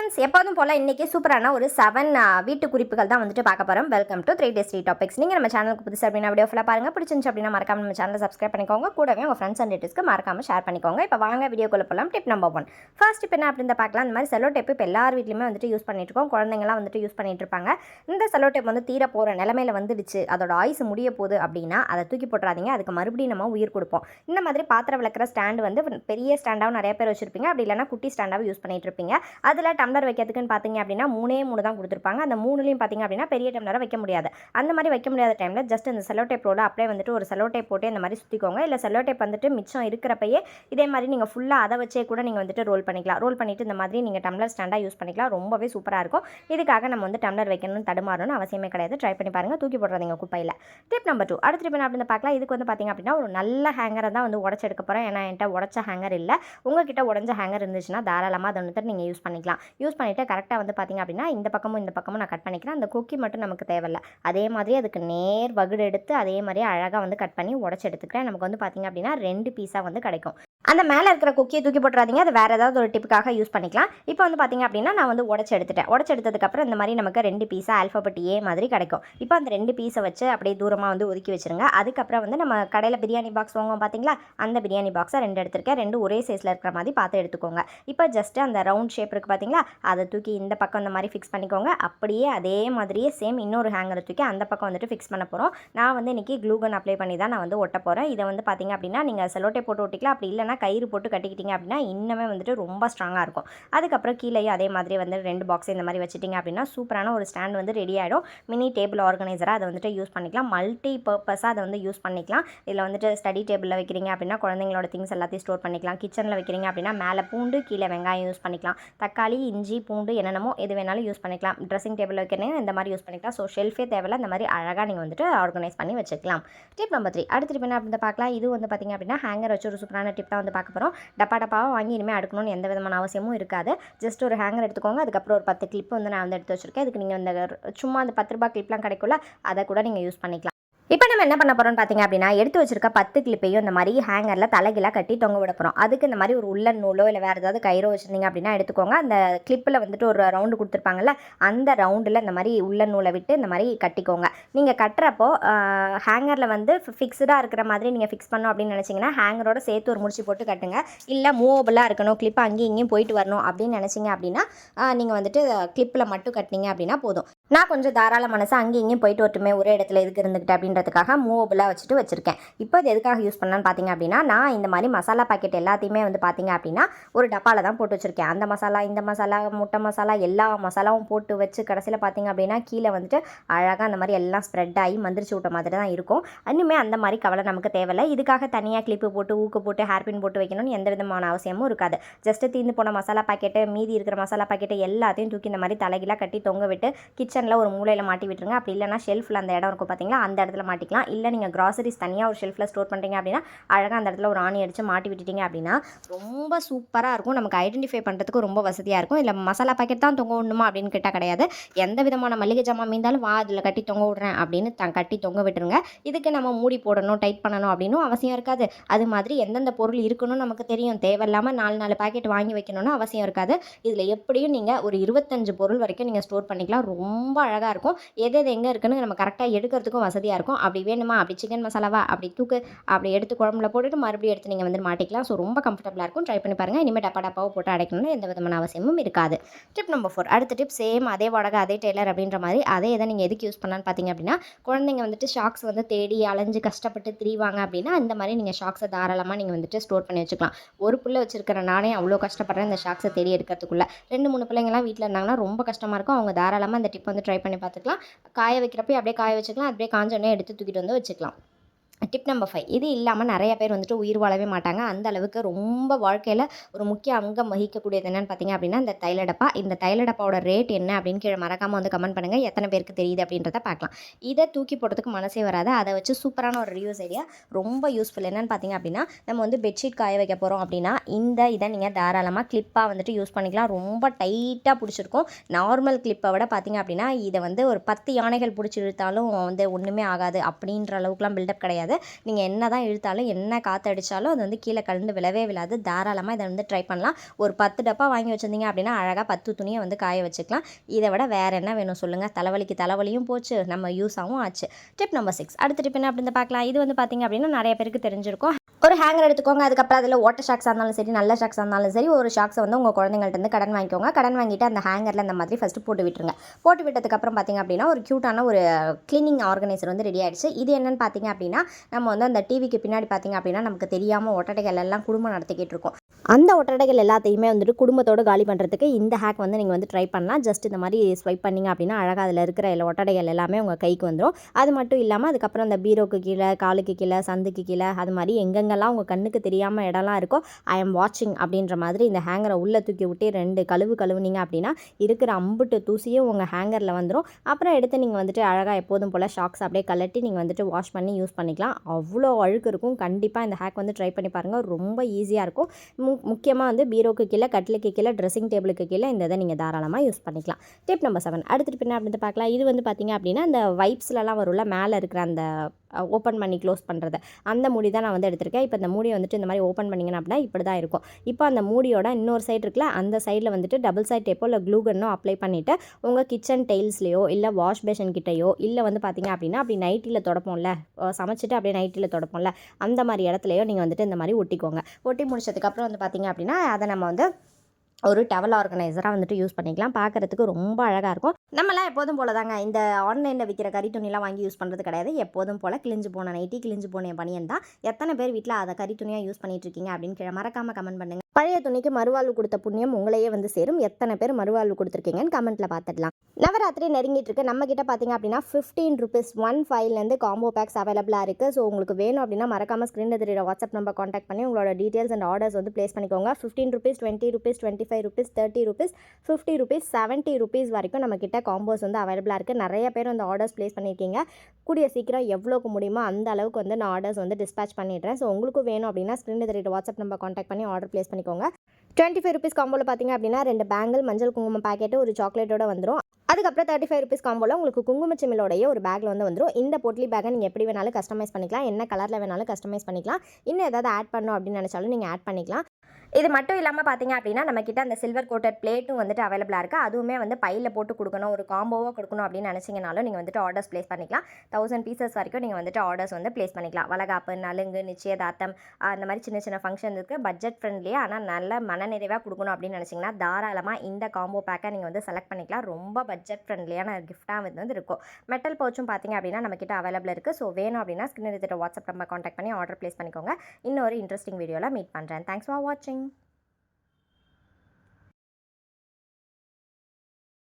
Friends எப்போதும் போல் இன்றைக்கி சூப்பரான ஒரு செவன் வீட்டு குறிப்புகள் தான் வந்துட்டு பார்க்க போகிறோம் welcome to three days three topics நீங்கள் நம்ம சேனலுக்கு புதுசு அப்படின்னா வீடியோ ஃபுல்லாக பாருங்கள் பிடிச்சிருந்துச்சு அப்படின்னா மறக்காம நம்ம சேனலை சப்ஸ்கிரைப் பண்ணிக்கோங்க. கூடவே உங்கள் ஃப்ரெண்ட்ஸ் அண்ட் ரிலேட்டிவ்ஸ்க்கு மறக்காம ஷேர் பண்ணிக்கோங்க. இப்போ வாங்க வீடியோக்குள்ள போகலாம் டிப் நம்பர் ஒன் ஃபர்ஸ்ட் இப்போ என்ன அப்படின்னு பார்க்கலாம். இந்த மாதிரி செலோ டேப் இப்போ எல்லார் வீட்லையுமே வந்துட்டு யூஸ் பண்ணிட்டு இருக்கோம். குழந்தைங்கலாம் வந்துட்டு யூஸ் பண்ணிட்டு இருப்பாங்க. இந்த செலோ டேப் வந்து தீர போகிற நிலமையில வந்துடுச்சு. அதோட ஆயுஸ் முடிய போகுது அப்படின்னா அதை தூக்கி போட்டுறாதீங்க. அதுக்கு மறுபடியும் நம்ம உயிர் கொடுப்போம். இந்த மாதிரி பாத்திரம் விளக்குற ஸ்டாண்டு வந்து பெரிய ஸ்டாண்டாகவும் நிறைய பேர் வச்சிருப்பீங்க. அப்படி இல்லைனா குட்டி ஸ்டாண்டாகவும் யூஸ் பண்ணிட்டு இருப்பீங்க. அதில் டம்ளர் வைக்கிறதுக்குன்னு பார்த்தீங்க அப்படின்னா மூணே மூணு தான் கொடுத்துருப்பாங்க. அந்த மூணுலேயும் பார்த்தீங்க அப்படின்னா பெரிய டம்ளரை வைக்க முடியாது. அந்த மாதிரி வைக்க முடியாத டைமில் ஜஸ்ட் அந்த செலோ டேப் ரோல அப்படியே வந்துட்டு ஒரு செலோ டேப் போட்டு இந்த மாதிரி சுற்றிக்கோங்க இல்லை செலோ டேப் வந்துட்டு மிச்சம் இருக்கிறப்பயே இதே மாதிரி நீங்கள் ஃபுல்லாக அதை வச்சே கூட நீங்கள் வந்துட்டு ரோல் பண்ணிக்கலாம். ரோல் பண்ணிவிட்டு இந்த மாதிரி நீங்கள் டம்ளர் ஸ்டாண்டாக யூஸ் பண்ணிக்கலாம். ரொம்பவே சூப்பராக இருக்கும். இதுக்காக நம்ம வந்து டம்ளர் வைக்கணும்னு தடுமாறணும்னு அவசியமே கிடையாது. ட்ரை பண்ணி பாருங்கள் தூக்கி போடுறதுங்க குப்பையில். டிப் நம்பர் டூ அடுத்த டிப் அப்படின்னு பார்க்கலாம். இதுக்கு வந்து பார்த்தீங்க அப்படின்னா ஒரு நல்ல ஹேங்கரை தான் வந்து உடச்சி எடுக்க போகிறேன் ஏன்னா என்கிட்ட உடச்ச ஹேங்கர் இல்லை. உங்ககிட்ட உடஞ்ச ஹேங்கர் இருந்துச்சுன்னா தாராளமாக அதை வந்துட்டு நீங்கள் யூஸ் பண்ணிக்கலாம். யூஸ் பண்ணிவிட்டு கரெக்டாக வந்து பார்த்தீங்க அப்படின்னா இந்த பக்கமும் இந்த பக்கமும் நான் கட் பண்ணிக்கிறேன். அந்த கொக்கி மட்டும் நமக்கு தேவையில்ல. அதே மாதிரி அதுக்கு நேர் வகுடு எடுத்து அதே மாதிரி அழகாக வந்து கட் பண்ணி உடச்சி எடுத்துக்கிறேன். நமக்கு வந்து பார்த்திங்க அப்படின்னா ரெண்டு பீஸாக வந்து கிடைக்கும். அந்த மேலே இருக்கிற குக்கியை தூக்கி போட்டுறாதீங்க. அது வேறு ஏதாவது ஒரு டிப்புக்காக யூஸ் பண்ணிக்கலாம். இப்போ வந்து பார்த்தீங்க அப்படின்னா நான் வந்து உடச்சி எடுத்துட்டேன். உடச்சி எடுத்ததுக்கப்புறம் இந்த மாதிரி நமக்கு ரெண்டு பீஸாக ஆல்ஃபபெட் ஏ மாதிரி கிடைக்கும். இப்போ அந்த ரெண்டு பீஸை வச்சு அப்படியே தூரமாக வந்து ஒதுக்கி வச்சிருங்க. அதுக்கப்புறம் வந்து நம்ம கடையில் பிரியாணி பாக்ஸ் வாங்குவோம் பார்த்தீங்களா அந்த பிரியாணி பாக்ஸை ரெண்டு எடுத்திருக்கேன். ரெண்டு ஒரே சைஸில் இருக்கிற மாதிரி பார்த்து எடுத்துக்கோங்க. இப்போ ஜஸ்ட்டு அந்த ரவுண்ட் ஷேப் இருக்குது பார்த்தீங்களா அதை தூக்கி இந்த பக்கம் இந்த மாதிரி ஃபிக்ஸ் பண்ணிக்கோங்க. அப்படியே அதே மாதிரியே சேம் இன்னொரு ஹேங்கரை தூக்கி அந்த பக்கம் வந்துட்டு ஃபிக்ஸ் பண்ண போகிறோம் நான் வந்து இன்றைக்கி க்ளூகன் அப்ளை பண்ணி தான் நான் வந்து ஒட்ட போகிறேன் இதை வந்து பார்த்தீங்க அப்படின்னா நீங்கள் செலோட்டை போட்டு ஒட்டிக்கலாம். அப்படி இல்லைனா கயிறு போட்டு கட்டிக்கிட்டீங்க அப்படின்னா இன்னுமே வந்துட்டு ரொம்ப ஸ்ட்ராங்காக இருக்கும். அதுக்கப்புறம் கீழேயும் அதே மாதிரி வந்து ரெண்டு பாக்ஸ் இந்த மாதிரி வச்சுட்டிங்க அப்படின்னா சூப்பரான ஒரு ஸ்டாண்ட் வந்து ரெடி ஆகிடும் மினி டேபிள் ஆர்கனைசராக அதை வந்துட்டு யூஸ் பண்ணிக்கலாம். மல்டி பர்பஸாக அதை வந்து யூஸ் பண்ணிக்கலாம். இதில் வந்துட்டு ஸ்டடி டேபிளில் வைக்கிறீங்க அப்படின்னா குழந்தைங்களோட திங்ஸ் எல்லாத்தையும் ஸ்டோர் பண்ணிக்கலாம். கிச்சனில் வைக்கிறீங்க அப்படின்னா மேலே பூண்டு கீழே வெங்காயம் யூஸ் பண்ணிக்கலாம். தக்காளி இஞ்சி பூண்டு என்னென்னமோ எது வேணாலும் யூஸ் பண்ணிக்கலாம். ட்ரெஸ்ஸிங் டேபிள் வைக்கிறீங்க இந்த மாதிரி யூஸ் பண்ணிக்கலாம். ஸோ ஷெல்ஃபே தேவையில்ல இந்த மாதிரி அழகாக நீங்கள் வந்துட்டு ஆர்கனைஸ் பண்ணி வச்சுக்கலாம். டிப் நம்பர் த்ரீ அடுத்த டிப் என்ன அப்படின்னு பார்க்கலாம். இது வந்து பார்த்திங்க அப்படின்னா ஹேங்கர் வச்சு ஒரு சூப்பரான டிப் தான் வந்து பார்க்க போகிறோம் டப்பா டப்பாவாக வாங்கி இனிமேல் அடுக்கணும்னு எந்த விதமான அவசியமும் இருக்காது. ஜஸ்ட் ஒரு ஹேங்கர் எடுத்துக்கோங்க. அதுக்கப்புறம் ஒரு பத்து கிளிப் வந்து நான் வந்து எடுத்து வச்சுருக்கேன். இதுக்கு நீங்கள் இந்த சும்மா அந்த பத்து ரூபாய் கிளிப்லாம் கிடைக்கும்ல அதை கூட நீங்கள் யூஸ் பண்ணிக்கலாம். இப்போ நம்ம என்ன பண்ண போகிறோம்னு பார்த்தீங்க அப்படின்னா எடுத்து வச்சிருக்க பத்து கிளிப்பையும் இந்த மாதிரி ஹேங்கரில் தலைகீழாக கட்டி தொங்க விட போகிறோம் அதுக்கு இந்த மாதிரி ஒரு உள்ளன் நூலோ இல்லை வேறு ஏதாவது கயிறோ வச்சுருந்தீங்க அப்படின்னா எடுத்துக்கோங்க. அந்த கிளிப்பில் வந்துட்டு ஒரு ரவுண்டு கொடுத்துருப்பாங்கல்ல அந்த ரவுண்டில் இந்த மாதிரி உள்ளன் நூலை விட்டு இந்த மாதிரி கட்டிக்கோங்க. நீங்கள் கட்டுறப்போ ஹேங்கரில் வந்து ஃபிக்ஸ்டாக இருக்கிற மாதிரி நீங்கள் ஃபிக்ஸ் பண்ணோம் அப்படின்னு நினச்சிங்கன்னா ஹேங்கரோட சேர்த்து ஒரு முடிச்சு போட்டு கட்டுங்க. இல்லை மூவபுளாக இருக்கணும் கிளிப் அங்கேயும் இங்கேயும் போயிட்டு வரணும் அப்படின்னு நினச்சிங்க அப்படின்னா நீங்கள் வந்துட்டு கிளிப்பில் மட்டும் கட்டினீங்க அப்படின்னா போதும். நான் கொஞ்சம் தாராள மனசு அங்கேயும் இங்கேயும் போயிட்டு வரட்டுமே ஒரே இடத்துல எதுக்கு இருந்துக்கிட்டு அப்படின்றதுக்காக மூவபுளாக வச்சுட்டு வச்சுருக்கேன். இப்போ இது எதுக்காக யூஸ் பண்ணான்னு பார்த்தீங்க அப்படின்னா நான் இந்த மாதிரி மசாலா பாக்கெட் எல்லாத்தையுமே வந்து பார்த்தீங்க அப்படின்னா ஒரு டப்பாவில் தான் போட்டு வச்சுருக்கேன். அந்த மசாலா இந்த மசாலா முட்டை மசாலா எல்லா மசாலாவும் போட்டு வச்சு கடைசியில் பார்த்தீங்க அப்படின்னா கீழே வந்துட்டு அழகாக அந்த மாதிரி எல்லாம் ஸ்ப்ரெட் ஆகி மந்திரிச்சு விட்ட மாதிரி தான் இருக்கும். இன்னுமே அந்த மாதிரி கவலை நமக்கு தேவையில்லை. இதுக்காக தனியாக கிளிப்பு போட்டு ஊக்கு போட்டு ஹேர்பின் போட்டு வைக்கணும்னு எந்த விதமான அவசியமும் இருக்காது. ஜஸ்ட்டு தீர்ந்து போன மசாலா பாக்கெட்டு மீதி இருக்கிற மசாலா பாக்கெட்டு எல்லாத்தையும் தூக்கி இந்த மாதிரி தலைகளாக கட்டி தொங்க விட்டு கிச்சனில் ஒரு மூலையில் மாட்டி விட்டுருங்க. அப்படி இல்லைனா ஷெல்ஃபில் அந்த இடம் இருக்கும் பார்த்தீங்களா அந்த இடத்துல மாட்டிக்கலாம். இல்லை நீங்கள் க்ராசரிஸ் தனியாக ஒரு ஷெல்ஃபில் ஸ்டோர் பண்ணுறீங்க அப்படின்னா அழகாக அந்த இடத்துல ஒரு ஆணி அடித்து மாட்டி விட்டுட்டீங்க அப்படின்னா ரொம்ப சூப்பராக இருக்கும். நமக்கு ஐடென்டிஃபை பண்ணுறதுக்கு ரொம்ப வசதியாக இருக்கும். இல்லை மசாலா பாக்கெட் தான் தொங்க விடணுமா அப்படின்னு கேட்டால் கிடையாது. எந்த விதமான மளிகை ஜாமான் மீந்தாலும் வா அதில் கட்டி தொங்க விடுறேன் அப்படின்னு த கட்டி தொங்க விட்டுருங்க. இதுக்கு நம்ம மூடி போடணும் டைட் பண்ணணும் அப்படின்னும் அவசியம் இருக்காது. அது மாதிரி எந்தெந்த பொருள் இருக்கணும்னு நமக்கு தெரியும். தேவையில்லாமல் நாலு நாலு பாக்கெட் வாங்கி வைக்கணும்னு அவசியம் இருக்காது. இதில் எப்படியும் நீங்கள் ஒரு இருபத்தஞ்சு பொருள் வரைக்கும் நீங்கள் ஸ்டோர் பண்ணிக்கலாம். ரொம்ப ரொம்ப அழகாக இருக்கும். எது எது எங்கே இருக்குன்னு நம்ம கரெக்டாக எடுக்கிறதுக்கும் வசதியாக இருக்கும். அப்படி வேணுமா? அப்படி சிக்கன் மசாலாவா அப்படி தூக்கு அப்படி எடுத்து குழம்புல போட்டுட்டு மறுபடியும் எடுத்து நீங்கள் வந்து மாட்டிக்கலாம். ஸோ ரொம்ப கம்ஃபர்டபுளாக இருக்கும். ட்ரை பண்ணி பாருங்கள் இனிமேல் டப்பா டப்பாவை போட்டு அடைக்கணும்னு எந்த விதமான அவசியமும் இருக்காது. டிப் நம்பர் ஃபோர் அடுத்த டிப் சேம் அதே வடகை அதே டெய்லர் அப்படின்ற மாதிரி அதே இதை நீங்கள் எதுக்கு யூஸ் பண்ணான்னு பார்த்தீங்க அப்படின்னா குழந்தைங்க வந்துட்டு ஷாக்ஸ் வந்து தேடி அலைஞ்சு கஷ்டப்பட்டு திரிவாங்க அப்படின்னா இந்த மாதிரி நீங்கள் ஷாக்ஸை தாராளமாக நீங்கள் வந்துட்டு ஸ்டோர் பண்ணி வச்சுக்கலாம். ஒரு பிள்ளை வச்சிருக்கிற நானே அவ்வளோ கஷ்டப்படுறேன் இந்த ஷாக்ஸை தேடி எடுக்கிறதுக்குள்ள. ரெண்டு மூணு பிள்ளைங்கலாம் வீட்டில் இருந்தாங்கன்னா ரொம்ப கஷ்டமாக இருக்கும். அவங்க தாராளமாக இந்த டிப் வந்து ட்ரை பண்ணி பார்த்துக்கலாம். காய வைக்கிறப்ப அப்படியே காய வச்சுக்கலாம். அப்படியே காஞ்சோடனே எடுத்து தூக்கிட்டு வந்து வச்சுக்கலாம். டிப் நம்பர் ஃபைவ் இது இல்லாமல் நிறைய பேர் வந்துட்டு உயிர் வாழவே மாட்டாங்க. அந்த அளவுக்கு ரொம்ப வாழ்க்கையில் ஒரு முக்கிய அங்கம் வகிக்கக்கூடியது என்னென்னு பார்த்தீங்க அப்படின்னா இந்த தைலடப்பா. இந்த தைலடப்பாவோட ரேட் என்ன அப்படின்னு கீழே மறக்காமல் வந்து கமெண்ட் பண்ணுங்கள் எத்தனை பேருக்கு தெரியுது அப்படின்றத பார்க்கலாம் இதை தூக்கி போடுறதுக்கு மனசே வராது. அதை வச்சு சூப்பரான ஒரு ரிவ்யூஸ் ஐடியா ரொம்ப யூஸ்ஃபுல் என்னென்னு பார்த்தீங்க அப்படின்னா நம்ம வந்து பெட்ஷீட் காய வைக்க போகிறோம் அப்படின்னா இந்த இதை நீங்கள் தாராளமாக கிளிப்பாக வந்துட்டு யூஸ் பண்ணிக்கலாம். ரொம்ப டைட்டாக பிடிச்சிருக்கும். நார்மல் கிளிப்பை விட பார்த்தீங்க அப்படின்னா இதை வந்து ஒரு பத்து யானைகள் பிடிச்சி இழுத்தாலும் வந்து ஒன்றுமே ஆகாது அப்படின்ற அளவுக்குலாம் பில்டப் கிடையாது. கிடையாது நீங்கள் என்ன தான் இழுத்தாலும் என்ன காற்றடிச்சாலும் அது வந்து கீழே கலந்து விழவே விழாது. தாராளமாக இதை வந்து ட்ரை பண்ணலாம். ஒரு பத்து டப்பா வாங்கி வச்சிருந்தீங்க அப்படின்னா அழகாக பத்து துணியை வந்து காய வச்சுக்கலாம். இதை விட வேறு என்ன வேணும் சொல்லுங்கள் தலைவலிக்கு தலைவலியும் போச்சு. நம்ம யூஸாகவும் ஆச்சு. டிப் நம்பர் சிக்ஸ் அடுத்த டிப் என்ன அப்படின்னு பார்க்கலாம். இது வந்து பார்த்தீங்க அப்படின்னா நிறைய பேருக்கு தெரிஞ்சிருக்கும். ஒரு ஹேங்கர் எடுத்துக்கோங்க. அதுக்கப்புறம் அதில் வாட்டர் ஷாக்ஸாக இருந்தாலும் சரி நல்ல ஷாக்ஸாக இருந்தாலும் சரி ஒரு ஷாக்ஸை வந்து உங்கள் குழந்தைங்கள்ட்ட வந்து கடன் வாங்கிக்கோங்க. கடன் வாங்கிட்டு அந்த ஹேங்கரில் அந்த மாதிரி ஃபஸ்ட்டு போட்டு விட்டுருங்க. போட்டு விட்டதுக்கப்புறம் பார்த்தீங்க அப்படின்னா ஒரு க்யூட்டான ஒரு க்ளீனிங் ஆர்கனைசர் வந்து ரெடி ஆகிடுச்சு இது என்னென்னு பார்த்தீங்க அப்படின்னா நம்ம வந்து அந்த டிவிக்கு பின்னாடி பார்த்திங்க அப்படின்னா நமக்கு தெரியாமல் ஒட்டடைகள் எல்லாம் குடும்பம் நடத்திக்கிட்டு இருக்கோம். அந்த ஒட்டடைகள் எல்லாத்தையுமே வந்துட்டு குடும்பத்தோடு காலி பண்ணுறதுக்கு இந்த ஹேக் வந்து நீங்கள் வந்து ட்ரை பண்ணலாம். ஜஸ்ட் இந்த மாதிரி ஸ்வைப் பண்ணீங்க அப்படின்னா அழகாக அதில் இருக்கிற எல்லா ஒட்டடைகள் எல்லாமே உங்கள் கைக்கு வந்துடும் அது மட்டும் இல்லாமல் அதுக்கப்புறம் அந்த பீரோக்கு கீழே காலுக்கு கீழே சந்துக்கு கீழே அது மாதிரி எங்கெல்லாம் உங்கள் கண்ணுக்கு தெரியாமல் இடம்லாம் இருக்கோ ஐ எம் வாட்சிங் அப்படின்ற மாதிரி இந்த ஹேங்கரை உள்ளே தூக்கி விட்டு ரெண்டு கழுவு கழுவுனீங்க அப்படின்னா இருக்கிற அம்புட்டு தூசியும் உங்கள் ஹேங்கரில் வந்துடும் அப்புறம் எடுத்து நீங்கள் வந்துட்டு அழகாக எப்போதும் போல் ஷாக்ஸ் அப்படியே கலட்டி நீங்கள் வந்துட்டு வாஷ் பண்ணி யூஸ் பண்ணிக்கலாம். அவ்வளோ அழுக்கு இருக்கும். கண்டிப்பாக இந்த ஹேக் வந்து ட்ரை பண்ணி பாருங்கள் ரொம்ப ஈஸியாக இருக்கும். மு முக்கியமாக வந்து பீரோக்கு கீழே கட்டிலுக்கு கீழே ட்ரெஸ்ஸிங் டேபிளுக்கு கீழே இந்த இதை நீங்கள் தாராளமாக யூஸ் பண்ணிக்கலாம். டிப் நம்பர் செவன் அடுத்துட்டு பின்ன அப்படின்னு பார்க்கலாம். இது வந்து பார்த்தீங்க அப்படின்னா இந்த வைப்ஸ்லலாம் வரும்ல மேலே இருக்கிற அந்த ஓப்பன் பண்ணி க்ளோஸ் பண்ணுறது அந்த மூடி தான் நான் வந்து எடுத்திருக்கேன். இப்போ இந்த மூடியை வந்துட்டு இந்த மாதிரி ஓப்பன் பண்ணிங்கன்னா அப்படின்னா இப்படி தான் இருக்கும். இப்போ அந்த மூடியோட இன்னொரு சைடு இருக்குல்ல அந்த சைடில் வந்துட்டு டபுள் சைட் டேப்போ இல்லை க்ளூகன்னோ அப்ளை பண்ணிவிட்டு உங்கள் கிச்சன் டெய்ல்ஸ்லையோ இல்லை வாஷ் பேஷன் கிட்டேயோ இல்லை வந்து பார்த்தீங்க அப்படின்னா அப்படி நைட்டியில் தொடப்போம்ல. சமைச்சிட்டு அப்படியே நைட்டியில் தொடப்போம்ல. அந்த மாதிரி இடத்துலையோ நீங்கள் வந்துட்டு இந்த மாதிரி ஒட்டிக்கோங்க. ஒட்டி முடிச்சதுக்கப்புறம் வந்து பார்த்தீங்க அப்படின்னா அதை நம்ம வந்து ஒரு டவல் ஆர்கனைசராக வந்துட்டு யூஸ் பண்ணிக்கலாம். பார்க்குறதுக்கு ரொம்ப அழகாக இருக்கும். நம்மலாம் எப்போதும் போல தாங்க இந்த ஆன்லைனில் விற்கிற கறி துணிலாம் வாங்கி யூஸ் பண்ணுறது கிடையாது. எப்போதும் போல் கிழிஞ்சு போன நைட்டி கிழிஞ்சு போன பனியன் தான். எத்தனை பேர் வீட்டில் அதை கறி துணியாக யூஸ் பண்ணிட்டு இருக்கீங்க அப்படின்னு கீழே மறக்காமல் கமெண்ட் பண்ணுங்க. பழைய துணிக்கு மறுவாழ்வு கொடுத்த புண்ணியம் உங்களையே வந்து சேரும். எத்தனை பேர் மறுவாழ்வு கொடுத்துருக்கீங்கன்னு கமெண்ட்டில் பார்த்துடலாம். நவராத்திரி நெருங்கிட்டு இருக்கு நம்ம கிட்ட பார்த்தீங்க அப்படின்னா ஃபிஃப்டீன் ருபீஸ் ஒன் ஃபைவ்லேருந்து காம்போ பேக்ஸ் அவைலபிளாக இருக்குது ஸோ உங்களுக்கு வேணும் அப்படின்னா மறக்காம ஸ்க்ரீனில் தெரியுற வாட்ஸ்அப் நம்பர் காண்டாக்ட் பண்ணி உங்களோட டீட்டெயில்ஸ் அண்ட் ஆர்டர்ஸ் வந்து ப்ளேஸ் பண்ணிக்கோங்க. Fifteen rupees twenty rupees twenty five rupees thirty rupees fifty rupees seventy rupees வரைக்கும் நம்ம கிட்ட காம்போஸ் வந்து அவைலபிளாக இருக்குது நிறைய பேர் வந்து ஆர்டர்ஸ் ப்ளேஸ் பண்ணியிருக்கீங்க கூடிய சீக்கிரம் எவ்வளோக்கு முடியுமோ அந்த அளவுக்கு வந்து நான் ஆர்டர்ஸ் வந்து டிஸ்பேச் பண்ணிடுறேன். ஸோ உங்களுக்கு வேணும் அப்படின்னா ஸ்க்ரீனில் தெரியுற வாட்ஸ்அப் நம்பர் காண்டாக்ட் பண்ணி ஆர்டர் ப்ளேஸ் பண்ணிக்கோங்க. டுவெண்ட்டி ஃபைவ் ருபீஸ் காம்போவில் பார்த்தீங்க அப்படின்னா ரெண்டு பேங்கிள் மஞ்சள் குங்குமம் பாக்கெட்டு ஒரு சாக்லேட்டோட வந்துடும் அதுக்கப்புறம் தேர்ட்டி ஃபைவ் ருபீஸ் காம்போவில் உங்களுக்கு குங்குமச்சிமிலோடைய ஒரு பேக்கில் வந்து வந்துடும் இந்த பொட்லி பேக்கை நீங்கள் எப்படி வேணாலும் கஸ்டமைஸ் பண்ணிக்கலாம். என்ன கலரில் வேணாலும் கஸ்டமைஸ் பண்ணிக்கலாம். இன்னும் ஏதாவது ஆட் பண்ணணும் அப்படின்னு நினச்சாலும் நீங்கள் ஆட் பண்ணிக்கலாம். இது மட்டும் இல்லாமல் பார்த்தீங்க அப்படின்னா நம்மக்கிட்ட அந்த சில்வர் கோட்டட் பிளேட்டும் வந்துட்டு அவைலபிளாக இருக்குது அதுவுமே வந்து பையில் போட்டு கொடுக்கணும் ஒரு காம்போவாக கொடுக்கணும் அப்படின்னு நினச்சிங்கனாலும் நீங்கள் வந்துட்டு ஆர்டர்ஸ் ப்ளேஸ் பண்ணிக்கலாம். தௌசண்ட் பீசஸ் வரைக்கும் நீங்கள் வந்துட்டு ஆர்டர்ஸ் வந்து ப்ளேஸ் பண்ணிக்கலாம். வளகாப்பு நலுங்கு நிச்சயதார்த்தம் அந்த மாதிரி சின்ன சின்ன ஃபங்க்ஷன் இருக்குது பட்ஜெட் ஃப்ரெண்ட்லியாக ஆனால் நல்ல மனநிறைவாக கொடுக்கணும் அப்படின்னு நினச்சிங்கன்னா தாராளமாக இந்த காம்போ பேக்கை நீங்கள் வந்து செலக்ட் பண்ணிக்கலாம். ரொம்ப பட்ஜெட் ஃப்ரெண்ட்லியான கிஃப்ட்டாக வந்து வந்து இருக்கும். மெட்டல் பவுச்சும் பார்த்தீங்க அப்படின்னா நம்ம அவைலபிள் இருக்குது ஸோ வேணும் அப்படின்னா ஸ்கின் எடுத்துகிட்டு வாட்ஸ்அப் நம்பர் காண்டாக்ட் பண்ணி ஆர்டர் ப்ளேஸ் பண்ணிக்கோங்க. இன்னொரு இன்ட்ரெஸ்டிங் வீடியோவில் மீட் பண்ணுறேன் தேங்க்ஸ் ஃபார் வாட்சிங்